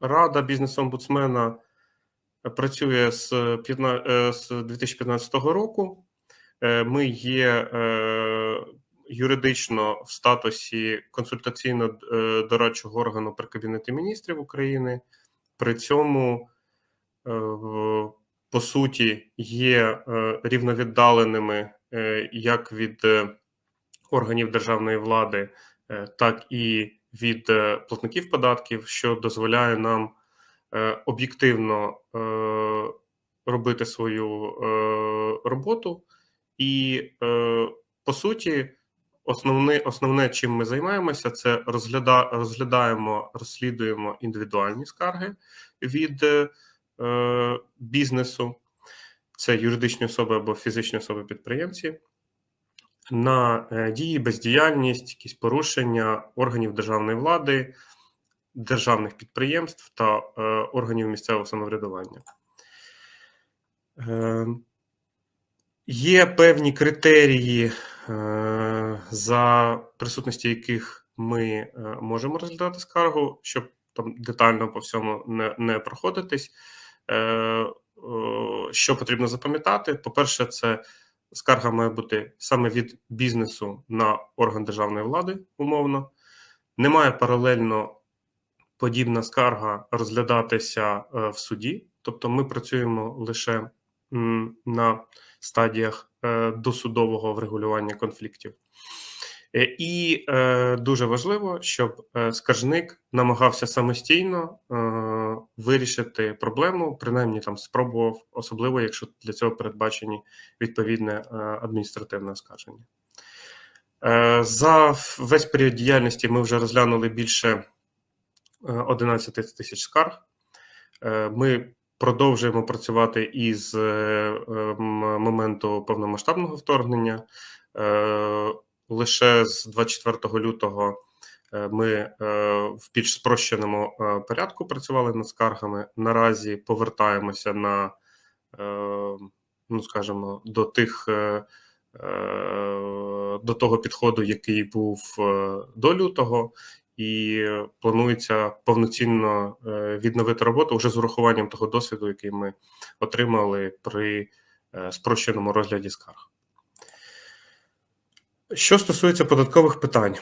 Рада бізнес-омбудсмена працює з, 15, е, 2015 року. Е, Ми є е, юридично в статусі консультаційно-дорадчого органу при Кабінеті міністрів України. При цьому, по суті, є рівновіддаленими як від органів державної влади, так і від е, платників податків, що дозволяє нам е, об'єктивно е, робити свою роботу. І по суті, основне, основне, чим ми займаємося, це розгляда, розглядаємо, розслідуємо індивідуальні скарги від бізнесу, це юридичні особи або фізичні особи підприємці. На е, дії, бездіяльність, якісь порушення органів державної влади, державних підприємств та е, органів місцевого самоврядування. Е, Є певні критерії, за присутності яких ми можемо розглядати скаргу, щоб там детально по всьому не, не проходитись. Що потрібно запам'ятати? По-перше, це скарга має бути саме від бізнесу на орган державної влади, умовно. Не має паралельно подібна скарга розглядатися е, в суді, тобто ми працюємо лише на стадіях е, досудового врегулювання конфліктів. Е, І дуже важливо, щоб скаржник намагався самостійно вирішити проблему, принаймні там спробував, особливо якщо для цього передбачені відповідне е, адміністративне оскарження. Е, За весь період діяльності ми вже розглянули більше е, 11 тисяч скарг. Е, Ми продовжуємо працювати із е, е, м- моменту повномасштабного вторгнення. Е, Лише з 24 лютого е, ми е, в більш спрощеному е, порядку працювали над скаргами. Наразі повертаємося на, е, ну скажімо, до тих. е, е, До того підходу, який був е, до лютого, і планується повноцінно е, відновити роботу вже з урахуванням того досвіду, який ми отримали при е, спрощеному розгляді скарг. Що стосується податкових питань,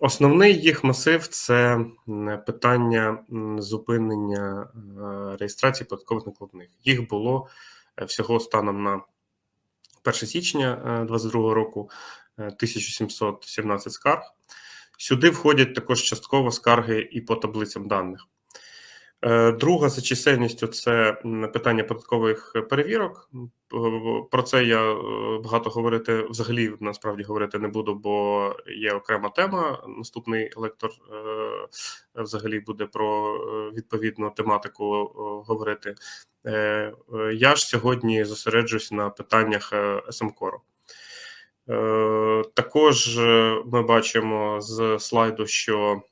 основний їх масив це питання зупинення е, реєстрації податкових накладних. Їх було е, всього станом на 1 січня 2022 року е, 1717 скарг. Сюди входять також частково скарги і по таблицям даних. Е, Друга за чисельністю це питання податкових перевірок. Про це я е, багато говорити взагалі насправді говорити не буду, бо є окрема тема. Наступний лектор е, взагалі буде про е, відповідну тематику е, говорити. Е, е, Я ж сьогодні зосереджусь на питаннях е, СМКОРу. Е, Також е, ми бачимо з слайду, що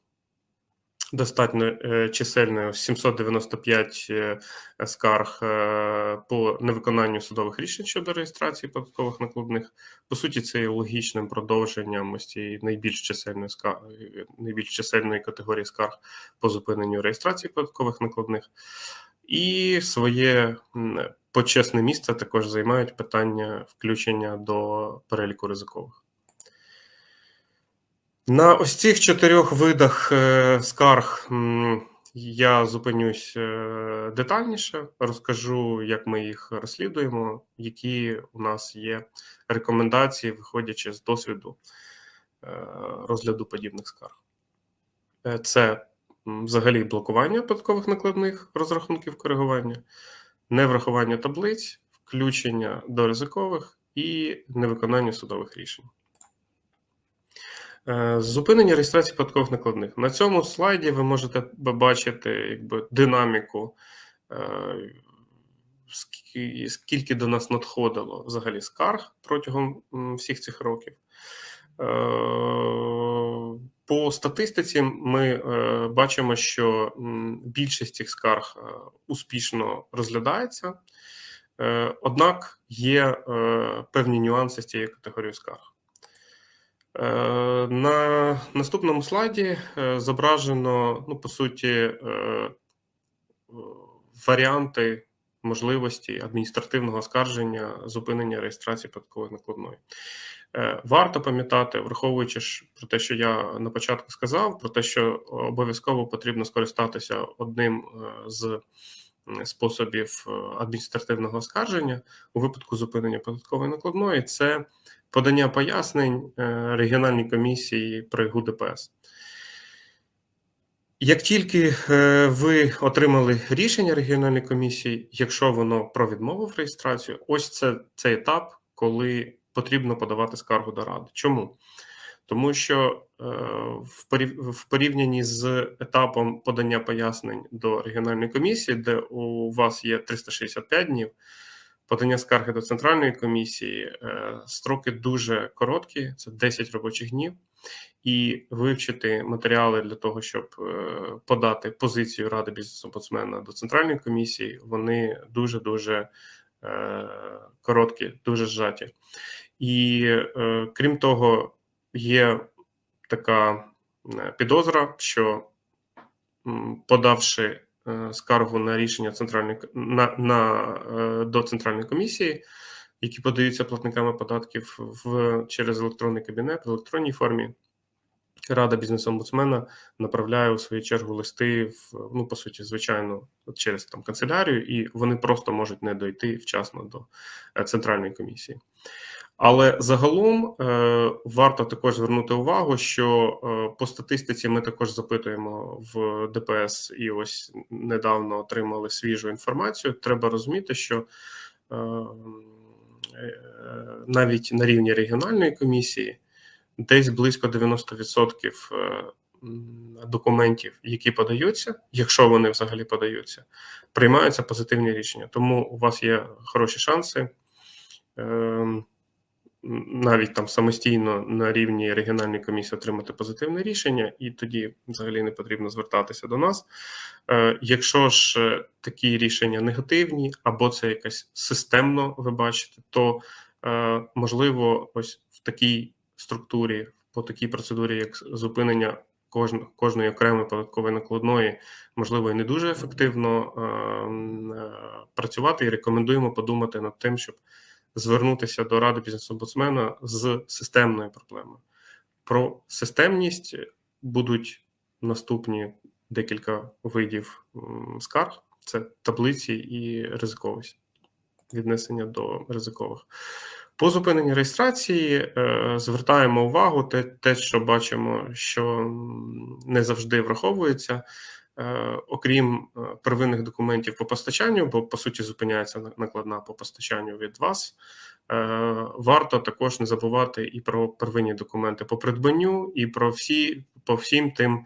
достатньо е, чисельною 795 е, скарг е, по невиконанню судових рішень щодо реєстрації податкових накладних. По суті, це є логічним продовженням ось цієї найбільш чисельної ска- е, найбільш чисельної категорії скарг по зупиненню реєстрації податкових накладних. І своє почесне місце також займають питання включення до переліку ризикових. На ось цих чотирьох видах е, скарг я зупинюсь е, детальніше, розкажу, як ми їх розслідуємо, які у нас є рекомендації, виходячи з досвіду е, розгляду подібних скарг. Це взагалі блокування податкових накладних розрахунків коригування, неврахування таблиць, включення до ризикових і невиконання судових рішень. Е, Зупинення реєстрації податкових накладних. На цьому слайді ви можете бачити якби, динаміку, е, скільки до нас надходило взагалі скарг протягом всіх цих років. Е, По статистиці ми бачимо, що більшість цих скарг успішно розглядається, однак є певні нюанси з цією категорією скарг. Е, На наступному слайді е, зображено, ну, по суті, е, варіанти можливості адміністративного оскарження зупинення реєстрації податкової накладної. Варто пам'ятати, враховуючи про те, що я на початку сказав, про те, що обов'язково потрібно скористатися одним з способів адміністративного оскарження у випадку зупинення податкової накладної, це подання пояснень е, регіональній комісії при ГУДПС. Як тільки е, ви отримали рішення регіональної комісії, якщо воно про відмову в реєстрацію, ось це цей етап, коли потрібно подавати скаргу до ради. Чому? Тому що е, в порів- в порівнянні з етапом подання пояснень до регіональної комісії, де у вас є 365 днів, подання скарги до центральної комісії, е, строки дуже короткі, це 10 робочих днів і вивчити матеріали для того, щоб е, подати позицію Ради бізнес-омбудсмена до центральної комісії, вони дуже дуже е, короткі, дуже зжаті. І крім того, є така підозра, що подавши скаргу на рішення центральної на, на е, до центральної комісії, які подаються платниками податків в через електронний кабінет в електронній формі. Рада бізнес-омбудсмена направляє у свою чергу листи в ну по суті, звичайно, через там канцелярію, і вони просто можуть не дойти вчасно до е, центральної комісії. Але загалом е, варто також звернути увагу, що е, по статистиці ми також запитуємо в ДПС, і ось недавно отримали свіжу інформацію. Треба розуміти, що е, навіть на рівні регіональної комісії десь близько 90% е, документів, які подаються, якщо вони взагалі подаються, приймаються позитивні рішення. Тому у вас є хороші шанси. Ем, навіть там самостійно на рівні регіональної комісії отримати позитивне рішення, і тоді взагалі не потрібно звертатися до нас. Е, Якщо ж е, такі рішення негативні, або це якась системно, ви бачите, то е, можливо, ось в такій структурі, по такій процедурі, як зупинення кожн- кожної окремої податкової накладної, можливо, і не дуже ефективно е, е, працювати, і рекомендуємо подумати над тим, щоб звернутися до ради бізнес-омбудсмена з системною проблемою. Про системність будуть наступні декілька видів скарг: це таблиці і ризиковість, віднесення до ризикових. По зупиненні реєстрації е, звертаємо увагу те, те, що бачимо, що не завжди враховується. Е, окрім е, первинних документів по постачанню, бо по суті зупиняється накладна по постачанню від вас. Е, Варто також не забувати і про первинні документи по придбанню, і про всі по всім тим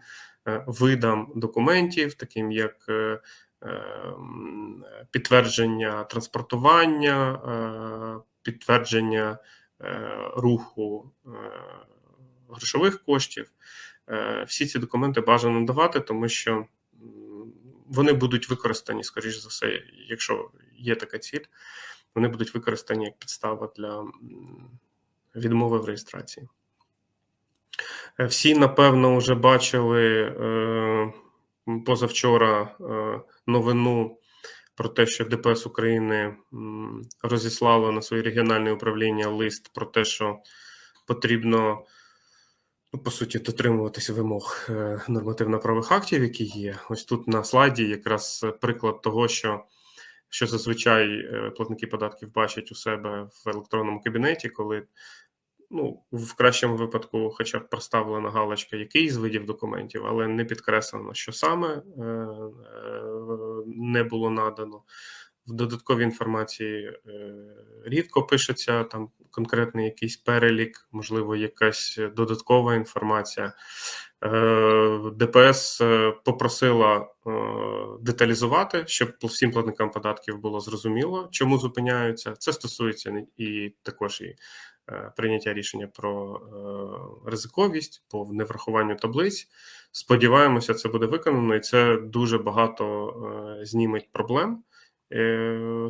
видам документів, таким як підтвердження транспортування, підтвердження руху грошових коштів. Всі ці документи бажано давати, тому що вони будуть використані, скоріш за все, якщо є така ціль, вони будуть використані як підстава для відмови в реєстрації. Е, Всі, напевно, вже бачили е, позавчора е, новину про те, що ДПС України розіслало на свої регіональні управління лист про те, що потрібно, по суті, дотримуватися вимог е, нормативно-правових актів, які є. Ось тут на слайді якраз приклад того, що, що зазвичай е, платники податків бачать у себе в електронному кабінеті, коли ну, в кращому випадку, хоча б проставлена галочка який з видів документів, але не підкреслено, що саме е, е, не було надано. В додатковій інформації е, рідко пишеться там конкретний якийсь перелік, можливо, якась додаткова інформація. Е, ДПС е, попросила деталізувати, щоб всім платникам податків було зрозуміло, чому зупиняються. Це стосується і також і прийняття рішення про ризиковість по неврахуванню таблиць. Сподіваємося, це буде виконано, і це дуже багато зніметь проблем,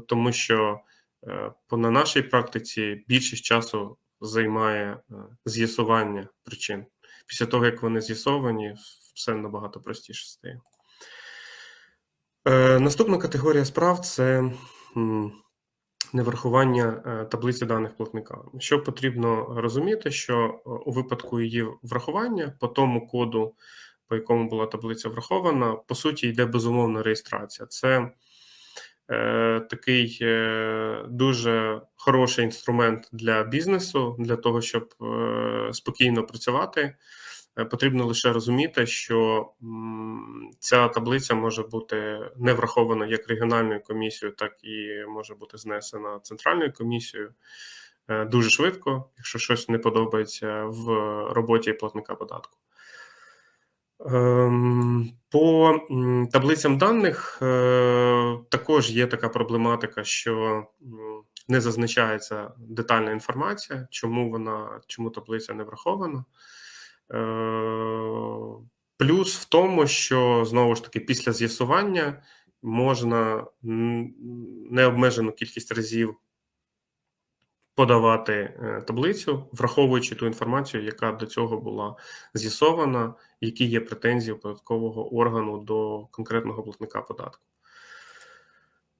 тому що е, на нашій практиці більшість часу займає е, з'ясування причин. Після того, як вони з'ясовані, все набагато простіше стає. Е, Наступна категорія справ це неврахування е, таблиці даних платника. Що потрібно розуміти, що е, у випадку її врахування по тому коду, по якому була таблиця врахована, по суті, йде безумовна реєстрація. Це е, такий е, дуже хороший інструмент для бізнесу, для того, щоб е, спокійно працювати. Е, Потрібно лише розуміти, що ця таблиця може бути не врахована як регіональною комісією, так і може бути знесена центральною комісією е, дуже швидко, якщо щось не подобається в роботі платника податку. Ем, По таблицям даних е, також є така проблематика, що не зазначається детальна інформація, чому вона, чому таблиця не врахована. Е, Плюс в тому, що знову ж таки після з'ясування можна необмежену кількість разів подавати е, таблицю, враховуючи ту інформацію, яка до цього була з'ясована, які є претензії податкового органу до конкретного платника податку.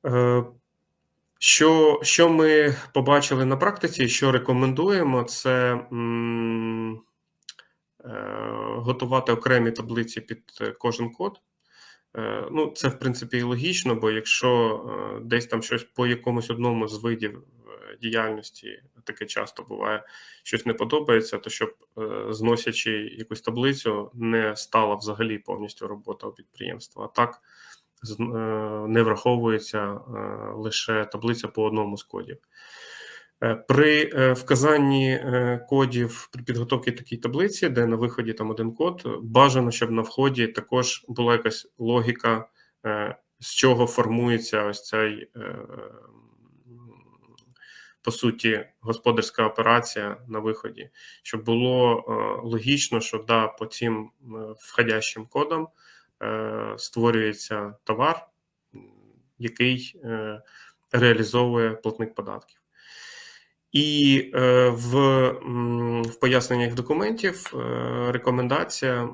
Е, Що, що ми побачили на практиці, що рекомендуємо, це м, е, готувати окремі таблиці під кожен код. Е, Ну, це в принципі і логічно, бо якщо десь там щось по якомусь одному з видів діяльності таке часто буває, щось не подобається, то щоб е, зносячи якусь таблицю, не стала взагалі повністю робота у підприємства. А так е, не враховується е, лише таблиця по одному з кодів. При вказанні кодів при підготовці такій таблиці, де на виході там один код, бажано, щоб на вході також була якась логіка, з чого формується ось цей, по суті, господарська операція на виході, щоб було е, логічно, що да, по цим е, входящим кодам е, створюється товар, який реалізовує платник податків. І в, в поясненнях документів рекомендація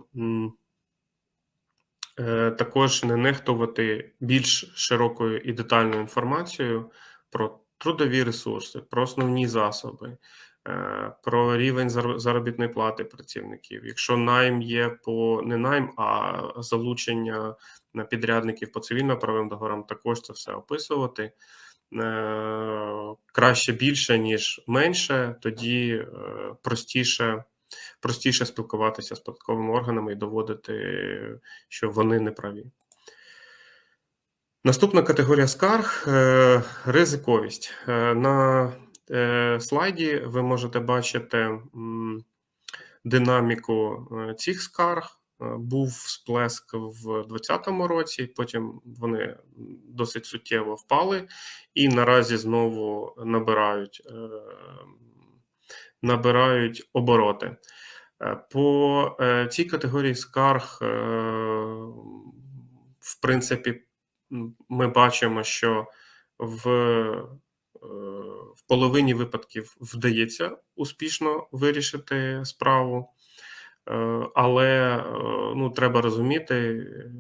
також не нехтувати більш широкою і детальною інформацією про трудові ресурси, про основні засоби, е, про рівень заробітної плати працівників. Якщо найм є по не найм, а залучення на підрядників по цивільно-правовим договорам, також це все описувати. Е, краще більше, ніж менше, тоді е, простіше, простіше спілкуватися з податковими органами і доводити, що вони не праві. Наступна категорія скарг е, ризиковість. Е, На е, слайді ви можете бачити динаміку цих скарг. Був сплеск в 2020 році, потім вони досить суттєво впали, і наразі знову набирають, набирають обороти. По цій категорії скарг, в принципі, ми бачимо, що в, е, в половині випадків вдається успішно вирішити справу. Е, Але е, ну, треба розуміти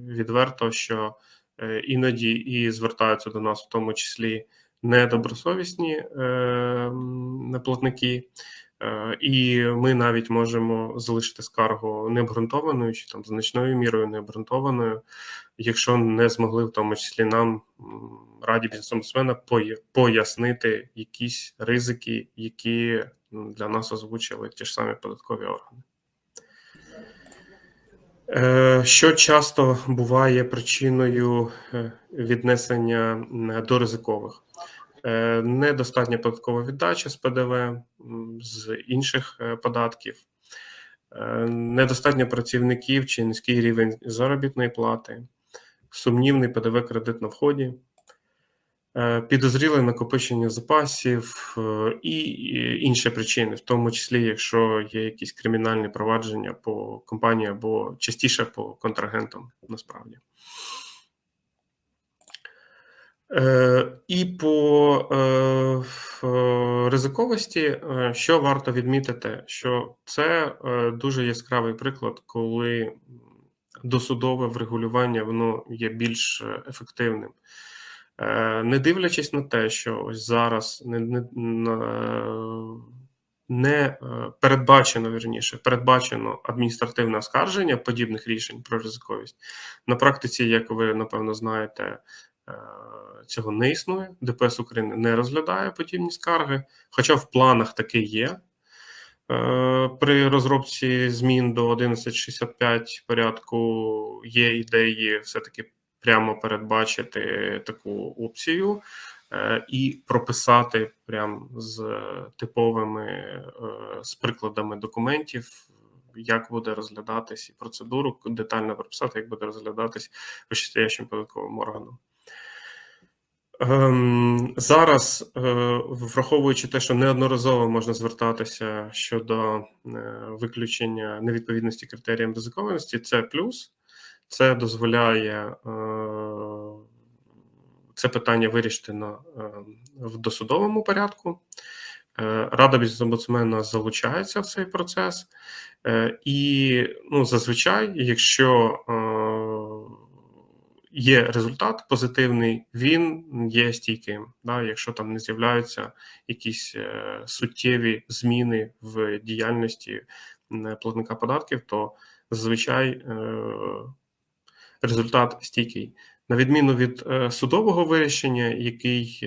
відверто, що іноді і звертаються до нас, в тому числі недобросовісні платники, і ми навіть можемо залишити скаргу необґрунтованою чи там значною мірою необґрунтованою, якщо не змогли в тому числі нам раді бізнес-омбудсмена пояснити якісь ризики, які для нас озвучили ті ж самі податкові органи. Е, Що часто буває причиною е, віднесення до ризикових? Е, Недостатня податкова віддача з ПДВ з інших е, податків, е, недостатньо працівників чи низький рівень заробітної плати, сумнівний ПДВ кредит на вході, підозріле накопичення запасів і інші причини, в тому числі, якщо є якісь кримінальні провадження по компанії або частіше по контрагентам, насправді. Е, І по е, ризиковості, е, що варто відмітити, що це дуже яскравий приклад, коли досудове врегулювання воно є більш ефективним. Не дивлячись на те, що ось зараз не, не, не передбачено вірніше, передбачено адміністративне оскарження подібних рішень про ризиковість. На практиці, як ви напевно знаєте, цього не існує. ДПС України не розглядає подібні скарги, хоча в планах таке є. Е, При розробці змін до 1165 порядку є ідеї все-таки прямо передбачити таку опцію е, і прописати прямо з типовими е, з прикладами документів, як буде розглядатись і процедуру, детально прописати, як буде розглядатись вищестоящим податковим органом. Ем, Зараз, е, враховуючи те, що неодноразово можна звертатися щодо е, виключення невідповідності критеріям ризикованості, це плюс. Це дозволяє е, це питання вирішити на, в досудовому порядку. Рада бізнес-омбудсмена залучається в цей процес, і ну, зазвичай, якщо є результат позитивний, він є стійким. Да? Якщо там не з'являються якісь е, суттєві зміни в діяльності платника податків, то зазвичай е, результат стійкий. На відміну від е, судового вирішення, який,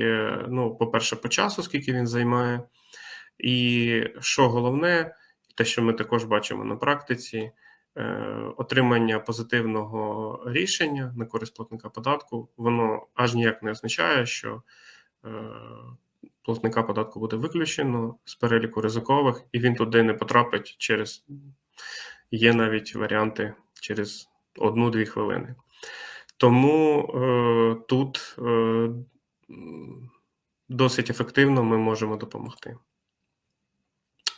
ну, по-перше, по часу, скільки він займає, і що головне, те, що ми також бачимо на практиці, отримання позитивного рішення на користь платника податку, воно аж ніяк не означає, що е, платника податку буде виключено з переліку ризикових, і він туди не потрапить через є навіть варіанти через одну-дві хвилини. Тому е, тут е, досить ефективно ми можемо допомогти.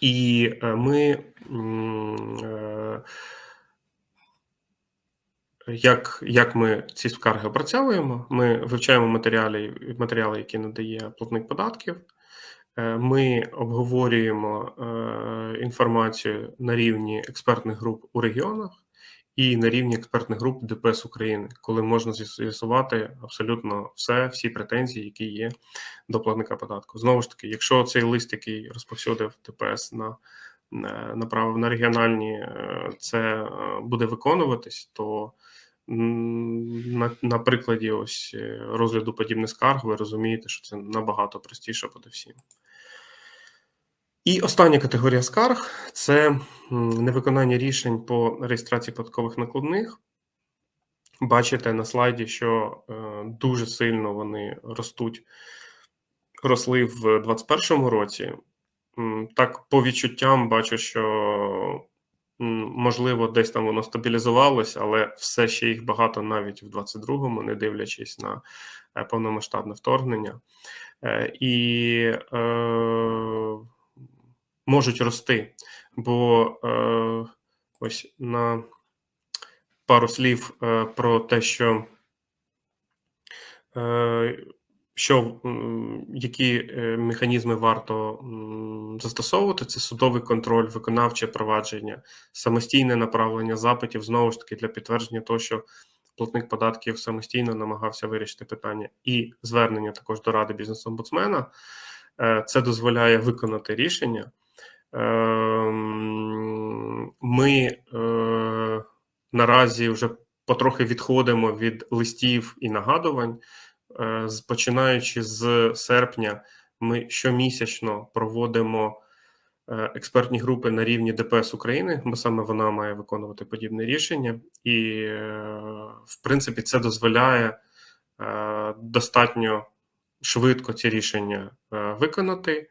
І е, ми, е, як, як ми ці скарги опрацьовуємо, ми вивчаємо матеріали, матеріали, які надає платник податків. Е, Ми обговорюємо е, інформацію на рівні експертних груп у регіонах і на рівні експертних груп ДПС України, коли можна з'ясувати абсолютно все, всі претензії, які є до платника податку. Знову ж таки, якщо цей лист, який розповсюдив ДПС на на- направив на регіональні, е, це е, буде виконуватись, то на, на прикладі ось е, розгляду подібних скарг, ви розумієте, що це набагато простіше буде всім. І остання категорія скарг це невиконання рішень по реєстрації податкових накладних. Бачите на слайді, що е, дуже сильно вони ростуть, росли в 2021 році. Так, по відчуттям бачу, що можливо десь там воно стабілізувалось, але все ще їх багато навіть в 22-му, не дивлячись на е, повномасштабне вторгнення. Е, І е, можуть рости, бо е, ось на пару слів е, про те, що що які е, механізми варто застосовувати, це судовий контроль, виконавче провадження, самостійне направлення запитів знову ж таки для підтвердження того, що платник податків самостійно намагався вирішити питання, і звернення також до ради бізнес-омбудсмена. Е, Це дозволяє виконати рішення. Ем, Ми е, наразі вже потрохи відходимо від листів і нагадувань. Е, Починаючи з серпня, ми щомісячно проводимо е, експертні групи на рівні ДПС України, бо саме вона має виконувати подібне рішення, і е, в принципі це дозволяє достатньо швидко ці рішення виконати.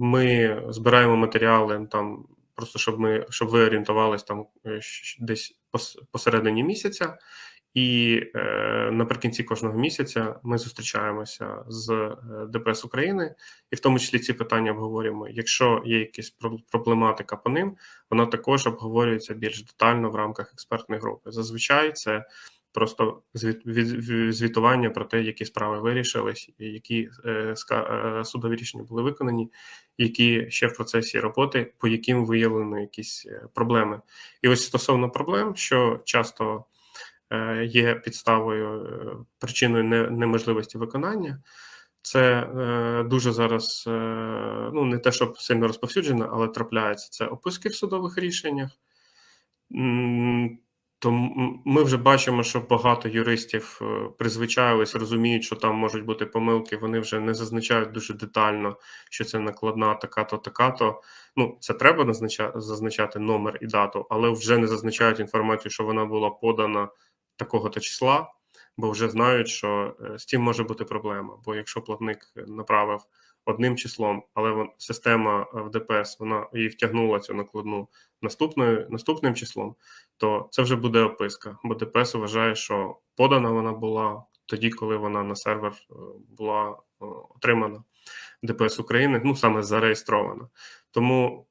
Ми збираємо матеріали там, просто щоб ми щоб ви орієнтувались там десь посередині місяця. І е, наприкінці кожного місяця ми зустрічаємося з е, ДПС України, і в тому числі ці питання обговорюємо. Якщо є якась проб- проблематика по ним, вона також обговорюється більш детально в рамках експертної групи. Зазвичай це просто звіт, звітування про те, які справи вирішились, які е, е, судові рішення були виконані, які ще в процесі роботи, по яким виявлено якісь е, проблеми. І ось стосовно проблем, що часто є підставою е, причиною неможливості виконання. Це е, дуже зараз, е, ну не те, щоб сильно розповсюджено, але трапляється. Це описки в судових рішеннях. Тому ми вже бачимо, що багато юристів е, призвичаїлись, розуміють, що там можуть бути помилки. Вони вже не зазначають дуже детально, що це накладна така-то, така-то. Ну, це треба зазначати номер і дату, але вже не зазначають інформацію, що вона була подана такого-то числа, бо вже знають, що е, з цим може бути проблема. Бо якщо платник направив одним числом, але система е, в ДПС вона її втягнула цю накладну наступною наступним числом, то це вже буде описка, бо ДПС вважає, що подана вона була тоді, коли вона на сервер е, була отримана ДПС України, ну саме зареєстрована. Тому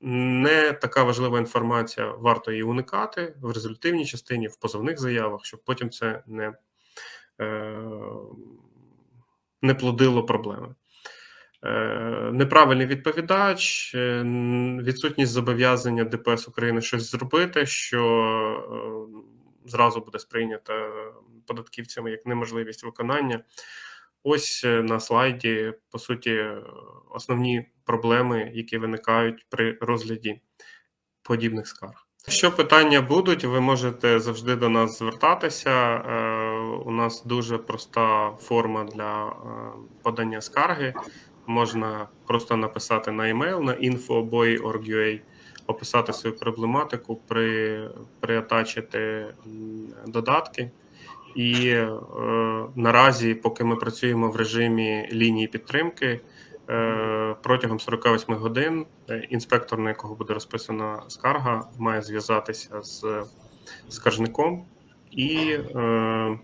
не така важлива інформація, варто її уникати в результативній частині, в позовних заявах, щоб потім це не, е, не плодило проблеми. Е, Неправильний відповідач, е, відсутність зобов'язання ДПС України щось зробити, що зразу буде сприйнято податківцями як неможливість виконання. Ось е, на слайді, по суті, е, основні проблеми, які виникають при розгляді подібних скарг. Якщо питання будуть, ви можете завжди до нас звертатися. Е, У нас дуже проста форма для подання скарги. Можна просто написати на емейл на info.boy.org.ua, описати свою проблематику, при, приатачити додатки. І е, наразі, поки ми працюємо в режимі лінії підтримки, е, протягом 48 годин е, інспектор, на якого буде розписана скарга, має зв'язатися з скаржником і. Е,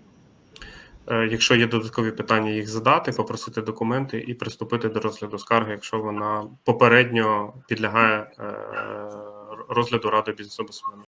Е, Якщо є додаткові питання, їх задати, попросити документи і приступити до розгляду скарги, якщо вона попередньо підлягає е, розгляду ради бізнес-омбудсмена.